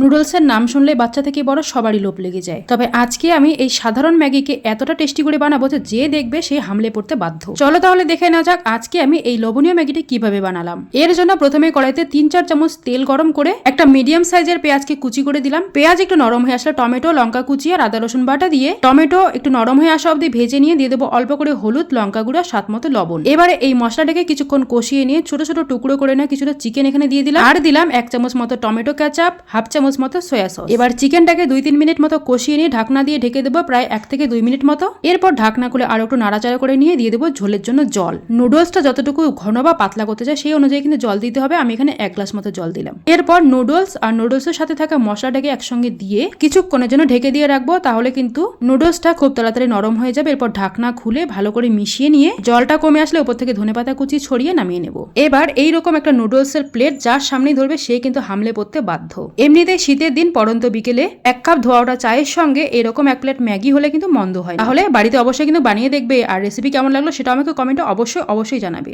নুডলসের নাম শুনলে বাচ্চা থেকে বড় সবারই লোভ লেগে যায়। তবে আজকে আমি এই সাধারণ ম্যাগিকে এতটা টেস্টি করে বানাবো যে যে দেখবে সে হামলে পড়তে বাধ্য। চলো তাহলে দেখে নেওয়া যাক আজকে আমি এই লবণীয় ম্যাগিটি কীভাবে বানালাম। এর জন্য প্রথমে কড়াইতে তিন চার চামচ তেল গরম করে একটা মিডিয়াম সাইজের পেঁয়াজকে কুচি করে দিলাম। পেঁয়াজ একটু নরম হয়ে আসলে টমেটো, লঙ্কা কুচি আর আদা রসুন বাটা দিয়ে টমেটো একটু নরম হয়ে আসা অবধি ভেজে নিয়ে দিয়ে দেবো অল্প করে হলুদ, লঙ্কা গুঁড়া, স্বাদ মতো লবণ। এবারে এই মশলাটাকে কিছুক্ষণ কষিয়ে নিয়ে ছোট ছোট টুকরো করে নিয়ে কিছুটা চিকেন এখানে দিয়ে দিলাম। আর দিলাম এক চামচ মতো টমেটো ক্যাচাপ হাফ চামচ মতো সয়া সস। এবার চিকেনটাকে দুই তিন মিনিট মতো কষিয়ে নিয়ে ঢাকনা দিয়ে ঢেকে দেবো প্রায় এক থেকে দুই মিনিট মতো। এরপর ঢাকনা খুলে আরও একটু নাড়াচাড়া করে নিয়ে দিয়ে দেবো ঝোলের জন্য জল। নুডলসটা যতটুকু ঘন বা পাতলা করতে চাই সেই অনুযায়ী কিন্তু জল দিতে হবে। আমি এখানে এক গ্লাস মতো জল দিলাম। এরপর নুডলস আর নুডলসের সাথে থাকা মশলাটাকে একসঙ্গে দিয়ে কিছুক্ষণের জন্য ঢেকে দিয়ে রাখব। তাহলে কিন্তু নুডলসটা খুব তাড়াতাড়ি নরম হয়ে যাবে। এরপর ঢাকনা খুলে ভালো করে মিশিয়ে নিয়ে জলটা কমে আসলে উপর থেকে ধনেপাতা কুচি ছড়িয়ে নামিয়ে নেব। এবার এইরকম একটা নুডলসের প্লেট যার সামনেই ধরবে সে কিন্তু হামলে পড়তে বাধ্য। এমনিতে শীতের দিন পরন্ত বিকেলে এক কাপ ধোয়া ওঠা চায়ের সঙ্গে এরকম এক প্লেট ম্যাগি হলে কিন্তু মন্দ হয়। তাহলে বাড়িতে অবশ্যই কিন্তু বানিয়ে দেখবে আর রেসিপি কেমন লাগল সেটা আমাকে কমেন্টে অবশ্যই অবশ্যই জানাবে